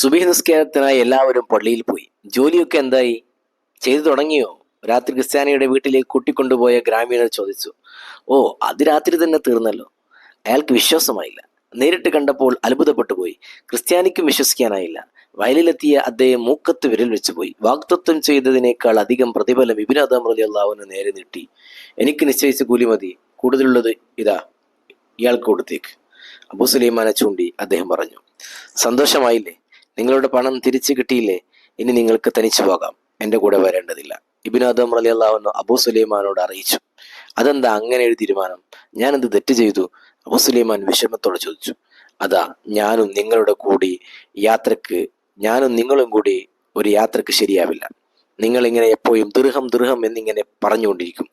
സുബഹി നിസ്കാരത്തിനായി എല്ലാവരും പള്ളിയിൽ പോയി. ജോലിയൊക്കെ എന്തായി? ചെയ്തു തുടങ്ങിയോ? രാത്രി ക്രിസ്ത്യാനിയുടെ വീട്ടിലേക്ക് കൂട്ടിക്കൊണ്ടുപോയ ഗ്രാമീണർ ചോദിച്ചു ഓ അത് രാത്രി തന്നെ തീർന്നല്ലോ. അയാൾക്ക് വിശ്വാസമായില്ല. നേരിട്ട് കണ്ടപ്പോൾ അത്ഭുതപ്പെട്ടു പോയി. ക്രിസ്ത്യാനിക്കും വിശ്വസിക്കാനായില്ല. വയലിലെത്തിയ അദ്ദേഹം മൂക്കത്ത് വിരൽ വെച്ചു പോയി. വാഗ്ദത്വം ചെയ്തതിനേക്കാൾ അധികം പ്രതിഫലം ഇബിൻ അദാം റലി നേരെ നീട്ടി. എനിക്ക് നിശ്ചയിച്ച കൂലി മതി. കൂടുതലുള്ളത് ഇതാ ഇയാൾക്ക് കൊടുത്തേക്ക്. അബു സുലൈമാനെ ചൂണ്ടി അദ്ദേഹം പറഞ്ഞു സന്തോഷമായില്ലേ? നിങ്ങളുടെ പണം തിരിച്ചു കിട്ടിയില്ലേ? ഇനി നിങ്ങൾക്ക് തനിച്ചു പോകാം. എന്റെ കൂടെ വരേണ്ടതില്ല. ഇബിൻ അദം അലി അള്ളാഹുന്നു അബൂ സുലൈമാനോട് അറിയിച്ചു. അതെന്താ അങ്ങനെ ഒരു തീരുമാനം? ഞാൻ എന്ത് തെറ്റ് ചെയ്തു? അബൂ സുലൈമാൻ വിഷമത്തോടെ ചോദിച്ചു. അതാ ഞാനും നിങ്ങളുടെ കൂടി യാത്രയ്ക്ക് ഞാനും നിങ്ങളും കൂടി ഒരു യാത്രയ്ക്ക് ശരിയാവില്ല. നിങ്ങൾ ഇങ്ങനെ എപ്പോഴും ദൃഹം ദൃഹം എന്നിങ്ങനെ പറഞ്ഞുകൊണ്ടിരിക്കും.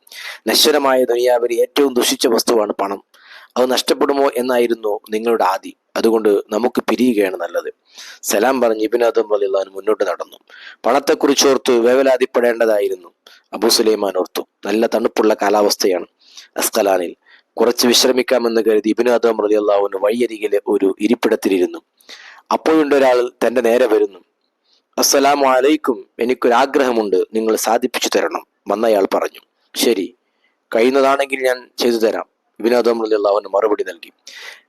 നശ്വരമായ ദുനിയാവിൽ ഏറ്റവും ദുഷിച്ച വസ്തുവാണ് പണം. അത് നഷ്ടപ്പെടുമോ എന്നായിരുന്നു നിങ്ങളുടെ ആദി. അതുകൊണ്ട് നമുക്ക് പിരിയുകയാണ് നല്ലത്. സലാം പറഞ്ഞ് ഇബിനാദം അലിള്ളഹാൻ മുന്നോട്ട് നടന്നു. പണത്തെക്കുറിച്ചോർത്ത് വേവലാതിപ്പെടേണ്ടതായിരുന്നു. അബൂ സുലൈമാൻ ഓർത്തു. നല്ല തണുപ്പുള്ള കാലാവസ്ഥയാണ് അസ്കലാനിൽ കുറച്ച് വിശ്രമിക്കാമെന്ന് കരുതി ഇബിനാദം റലി അള്ളാഹുവിന് വഴിയരികിലെ ഒരു ഇരിപ്പിടത്തിലിരുന്നു. അപ്പോഴുണ്ടൊരാൾ തന്റെ നേരെ വരുന്നു. അസ്സലാമു അലൈക്കും. എനിക്കൊരാഗ്രഹമുണ്ട്. നിങ്ങൾ സാധിപ്പിച്ചു തരണം. വന്നയാൾ പറഞ്ഞു. ശരി. കഴിയുന്നതാണെങ്കിൽ ഞാൻ ചെയ്തു തരാം. വിനോദം അവന് മറുപടി നൽകി.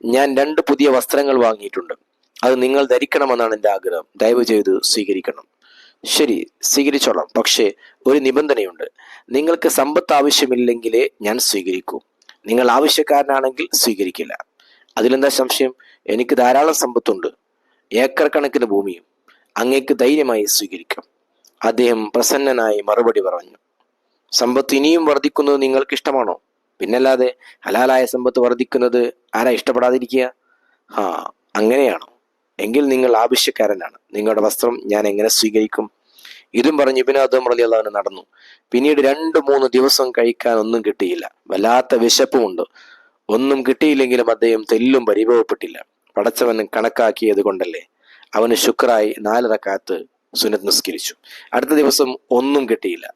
ഞാൻ രണ്ട് പുതിയ വസ്ത്രങ്ങൾ വാങ്ങിയിട്ടുണ്ട്. അത് നിങ്ങൾ ധരിക്കണമെന്നാണ് എന്റെ ആഗ്രഹം. ദയവ് ചെയ്ത് സ്വീകരിക്കണം. ശരി സ്വീകരിച്ചോളാം. പക്ഷേ ഒരു നിബന്ധനയുണ്ട്. നിങ്ങൾക്ക് സമ്പത്ത് ആവശ്യമില്ലെങ്കിലേ ഞാൻ സ്വീകരിക്കൂ. നിങ്ങൾ ആവശ്യക്കാരനാണെങ്കിൽ സ്വീകരിക്കില്ല. അതിലെന്താ സംശയം? എനിക്ക് ധാരാളം സമ്പത്തുണ്ട്. ഏക്കർ കണക്കിന് ഭൂമിയും. അങ്ങേക്ക് ധൈര്യമായി സ്വീകരിക്കാം. അദ്ദേഹം പ്രസന്നനായി മറുപടി പറഞ്ഞു. സമ്പത്ത് ഇനിയും വർദ്ധിക്കുന്നത് നിങ്ങൾക്ക് ഇഷ്ടമാണോ പിന്നല്ലാതെ ഹലാലായ സമ്പത്ത് വർദ്ധിക്കുന്നത് ആരാ ഇഷ്ടപ്പെടാതിരിക്കുക? ആ അങ്ങനെയാണോ? എങ്കിൽ നിങ്ങൾ ആവശ്യക്കാരനാണ്. നിങ്ങളുടെ വസ്ത്രം ഞാൻ എങ്ങനെ സ്വീകരിക്കും? ഇതും പറഞ്ഞ് ഇബിനാദം റലി അള്ളാഹുന് നടന്നു. പിന്നീട് രണ്ട് മൂന്ന് ദിവസം കഴിക്കാൻ ഒന്നും കിട്ടിയില്ല. വല്ലാത്ത വിശപ്പുമുണ്ട് ഒന്നും കിട്ടിയില്ലെങ്കിലും അദ്ദേഹം തെല്ലും പരിഭവപ്പെട്ടില്ല. പടച്ചവൻ കണക്കാക്കിയത് കൊണ്ടല്ലേ? അവന് ശുക്രായി നാലരക്കാത്ത് സുനത്ത് നിസ്കരിച്ചു. അടുത്ത ദിവസം ഒന്നും കിട്ടിയില്ല.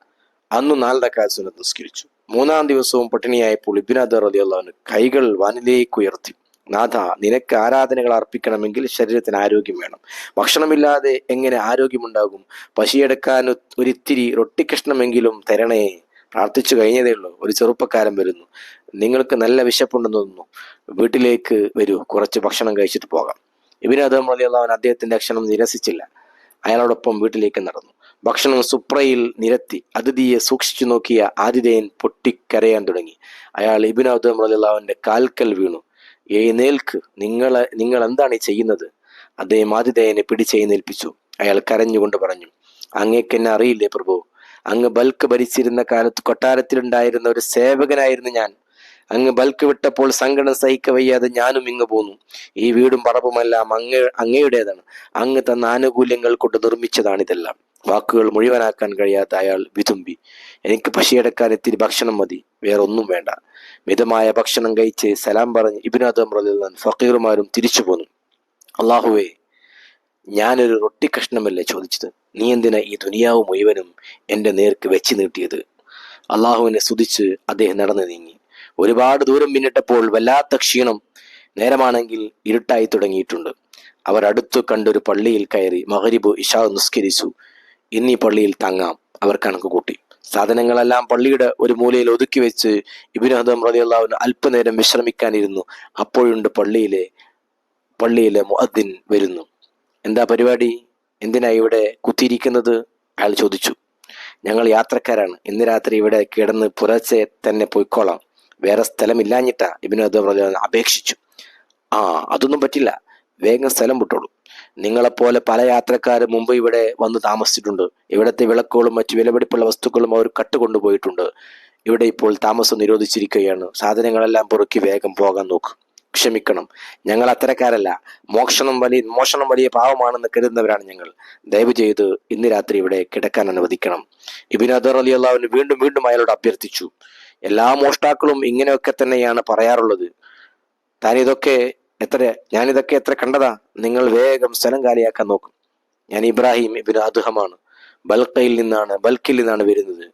അന്ന് നാലരക്കാത്ത് സുനത്ത് നിസ്കരിച്ചു. മൂന്നാം ദിവസവും പട്ടിണിയായപ്പോൾ ഇബിനാദർ അള്ളാഹുന് കൈകൾ വാനിലേക്ക് ഉയർത്തി. നാഥ നിനക്ക് ആരാധനകൾ അർപ്പിക്കണമെങ്കിൽ ശരീരത്തിന് ആരോഗ്യം വേണം. ഭക്ഷണമില്ലാതെ എങ്ങനെ ആരോഗ്യമുണ്ടാകും? പശിയെടുക്കാൻ ഒരിത്തിരി റൊട്ടിക്കഷ്ണമെങ്കിലും തരണേ. പ്രാർത്ഥിച്ചു കഴിഞ്ഞതേ ഉള്ളൂ. ഒരു ചെറുപ്പക്കാരൻ വരുന്നു. നിങ്ങൾക്ക് നല്ല വിശപ്പുണ്ടെന്ന് തോന്നുന്നു. വീട്ടിലേക്ക് വരൂ. കുറച്ച് ഭക്ഷണം കഴിച്ചിട്ട് പോകാം. ഇബിനാദം അദ്ദേഹം അള്ളാഹുൻ അദ്ദേഹത്തിന്റെ അക്ഷരം നിരസിച്ചില്ല. അയാളോടൊപ്പം വീട്ടിലേക്ക് നടന്നു. ഭക്ഷണം സുപ്രയിൽ നിരത്തി അതിഥിയെ സൂക്ഷിച്ചു നോക്കിയ ആതിഥേയൻ പൊട്ടിക്കരയാൻ തുടങ്ങി. അയാൾ ഇബിനാദം അലിള്ളാവിന്റെ കാൽക്കൽ വീണു. ഏ നേൽക്ക് നിങ്ങളെ നിങ്ങൾ എന്താണ് ചെയ്യുന്നത്? അദ്ദേഹം ആതിഥേയനെ പിടിച്ചെഴുന്നേൽപ്പിച്ചു അയാൾ കരഞ്ഞുകൊണ്ട് പറഞ്ഞു അങ്ങേക്ക് എന്നെ അറിയില്ലേ പ്രഭു? അങ്ങ് ബൽക്ക് ഭരിച്ചിരുന്ന കാലത്ത് കൊട്ടാരത്തിലുണ്ടായിരുന്ന ഒരു സേവകനായിരുന്നു ഞാൻ. അങ്ങ് ബൽക്ക് വിട്ടപ്പോൾ സങ്കടം സഹിക്ക വയ്യാതെ ഞാനും ഇങ്ങ് പോന്നു. ഈ വീടും പറമ്പുമെല്ലാം അങ്ങ അങ്ങയുടേതാണ്. അങ്ങ് തന്ന ആനുകൂല്യങ്ങൾ കൊണ്ട് നിർമ്മിച്ചതാണിതെല്ലാം. വാക്കുകൾ മുഴുവനാക്കാൻ കഴിയാത്ത അയാൾ വിതുമ്പി. എനിക്ക് പശിയടക്കാൻ എത്തിരി ഭക്ഷണം മതി വേറെ ഒന്നും വേണ്ട. മിതമായ ഭക്ഷണം കഴിച്ച് സലാം പറഞ്ഞ് ഇബിനാദം റലിൽ ഫക്കീറുമാരും തിരിച്ചു പോന്നു. അള്ളാഹുവേ ഞാനൊരു റൊട്ടി കഷ്ണമല്ലേ ചോദിച്ചത്? നീ എന്തിനാ ഈ ദുനിയാവ് മുഴുവനും എന്റെ നേർക്ക് വെച്ച് നീട്ടിയത്? അള്ളാഹുവിനെ സ്തുതിച്ച് അദ്ദേഹം നടന്നു നീങ്ങി. ഒരുപാട് ദൂരം പിന്നിട്ടപ്പോൾ വല്ലാത്ത ക്ഷീണം നേരമാണെങ്കിൽ ഇരുട്ടായി തുടങ്ങിയിട്ടുണ്ട്. അവർ അടുത്തു കണ്ടൊരു പള്ളിയിൽ കയറി മഹരിബ് ഇഷാ നിസ്കരിച്ചു. ഇന്നീ പള്ളിയിൽ തങ്ങാം. അവർ കണക്ക് കൂട്ടി. സാധനങ്ങളെല്ലാം പള്ളിയുടെ ഒരു മൂലയിൽ ഒതുക്കി വെച്ച് ഇബിനഹദം റലിയുള്ളവന് അല്പനേരം വിശ്രമിക്കാനിരുന്നു. അപ്പോഴുണ്ട് പള്ളിയിലെ പള്ളിയിലെ മുഅദ്ദിൻ വരുന്നു. എന്താ പരിപാടി? എന്തിനാ ഇവിടെ കുത്തിയിരിക്കുന്നത്? അയാൾ ചോദിച്ചു. ഞങ്ങൾ യാത്രക്കാരാണ്. ഇന്ന് രാത്രി ഇവിടെ കിടന്ന് പുലർച്ചെ തന്നെ പോയിക്കോളാം. വേറെ സ്ഥലമില്ലാഞ്ഞിട്ടാ ഇബിനു അദം അപേക്ഷിച്ചു. ആ അതൊന്നും പറ്റില്ല. വേഗം സ്ഥലം വിട്ടോളൂ. നിങ്ങളെപ്പോലെ പല യാത്രക്കാരും മുമ്പ് ഇവിടെ വന്ന് താമസിച്ചിട്ടുണ്ട്. ഇവിടത്തെ വിളക്കുകളും മറ്റു വിലപിടിപ്പുള്ള വസ്തുക്കളും അവർ കട്ടുകൊണ്ടുപോയിട്ടുണ്ട്. ഇവിടെ ഇപ്പോൾ താമസം നിരോധിച്ചിരിക്കുകയാണ്. സാധനങ്ങളെല്ലാം പൊറുക്കി വേഗം പോകാൻ നോക്ക്. ക്ഷമിക്കണം. ഞങ്ങൾ അത്തരക്കാരല്ല. മോഷണം വലിയ മോഷണം വലിയ പാവമാണെന്ന് കരുതുന്നവരാണ് ഞങ്ങൾ. ദയവ് ചെയ്ത് ഇന്ന് രാത്രി ഇവിടെ കിടക്കാൻ അനുവദിക്കണം. ഇബിൻ അദർ അലി അള്ളാഹുവിന് വീണ്ടും വീണ്ടും അയാളോട് അഭ്യർത്ഥിച്ചു. എല്ലാ മോഷ്ടാക്കളും ഇങ്ങനെയൊക്കെ തന്നെയാണ് പറയാറുള്ളത്. താൻ ഇതൊക്കെ എത്ര ഞാനിതൊക്കെ എത്ര കണ്ടതാ? നിങ്ങൾ വേഗം സ്ഥലം കാലിയാക്കാൻ നോക്കും. ഞാൻ ഇബ്രാഹിം ഇബിൻ അദ്ഹമാണ്. ബൽക്കയിൽ നിന്നാണ് ബൽക്കിൽ നിന്നാണ് വരുന്നത്.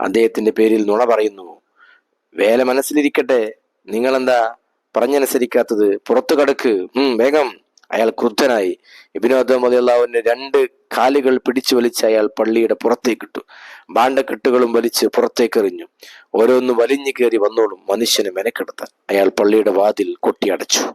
അദ്ദേഹത്തിന്റെ പേരിൽ നുണ പറയുന്നു. വേല മനസ്സിലിരിക്കട്ടെ. നിങ്ങളെന്താ പറഞ്ഞനുസരിക്കാത്തത്? പുറത്തു കടക്ക് വേഗം. അയാൾ ക്രുദ്ധനായി. ഇബിനോദം അലിയല്ലാവിന്റെ രണ്ട് കാലുകൾ പിടിച്ചു വലിച്ച് അയാൾ പള്ളിയുടെ പുറത്തേക്കിട്ടു ബാണ്ടക്കെട്ടുകളും വലിച്ച് പുറത്തേക്കെറിഞ്ഞു ഓരോന്ന് വലിഞ്ഞു കയറി വന്നോളും മനുഷ്യനെ മെനക്കെടുത്താൻ. അയാൾ പള്ളിയുടെ വാതിൽ കൊട്ടിയടച്ചു.